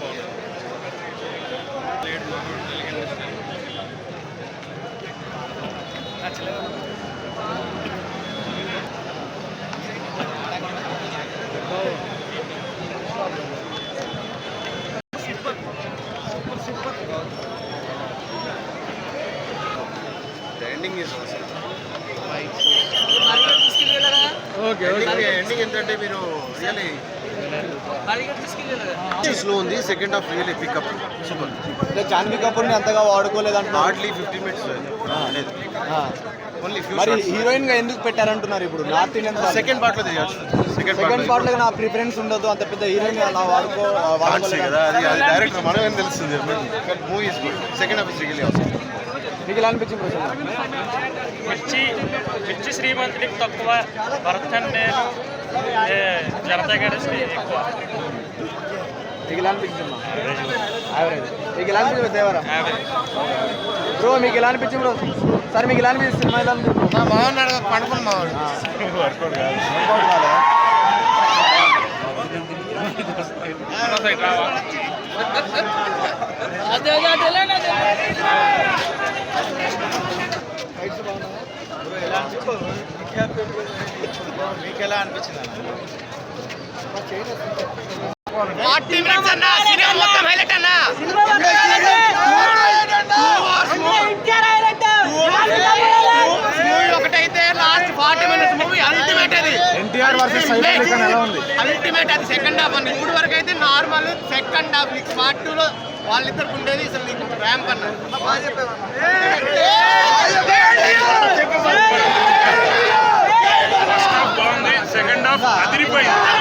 బాగుంటుంది లేట్ మగోడు ending is okay ending ఏంటంటే మీరు రియలీ స్లో ఉంది second half really pickup super అంటే జాన్వీ కపూర్ని అంతగా వాడుకోలేదు అంటున్నారు హార్డ్లీ ఫిఫ్టీన్ మినిట్స్ లేదు. ఆ. ఓన్లీ ఫ్యూ మరి హీరోయిన్గా ఎందుకు పెట్టారంటున్నారు ఇప్పుడు? నార్త్ ఇండియన్ సెకండ్ పార్ట్లో సెకండ్ సెకండ్ పార్ట్లో నా ప్రిఫరెన్స్ ఉండదు అంత పెద్ద హీరోయిన్ అలా వాడుకో కదా అది అది డైరెక్ట్ మనం ఏం తెలుస్తుంది? Movie is good second half is really అవసరం మీకు ఎలా అనిపించింది? మిర్చి మిర్చి శ్రీమంతుడికి తక్కువ. భరతన్ నేను జనతా గడి ఎక్కువ. మీకు ఎలా అనిపించింది యావరేజ్ మీకు ఎలా అనిపించింది దేవరా? బ్రో మీకు ఎలా అనిపించింది బ్రో? సార్ మీకు ఎలా అనిపించింది సినిమా ఎలా అనిపించింది బాగున్నాడు పండుకుని బాగున్నాడు వర్కౌట్ కాదా? మీకు ఎలా అనిపించింది ఒకటైతే last forty minutes movie ultimate అది. ఎన్టీఆర్ వర్సెస్ సైఫ్ అలీ ఖాన్ ఎలా ఉంది? అల్టిమేట్ అది. సెకండ్ హాఫ్ అండి ఇప్పుడు వరకు అయితే normal second half part two లో వాళ్ళిద్దరికి ఉండేది అసలు నీకు ర్యాంప్ అన్న. అదిరిపోయింది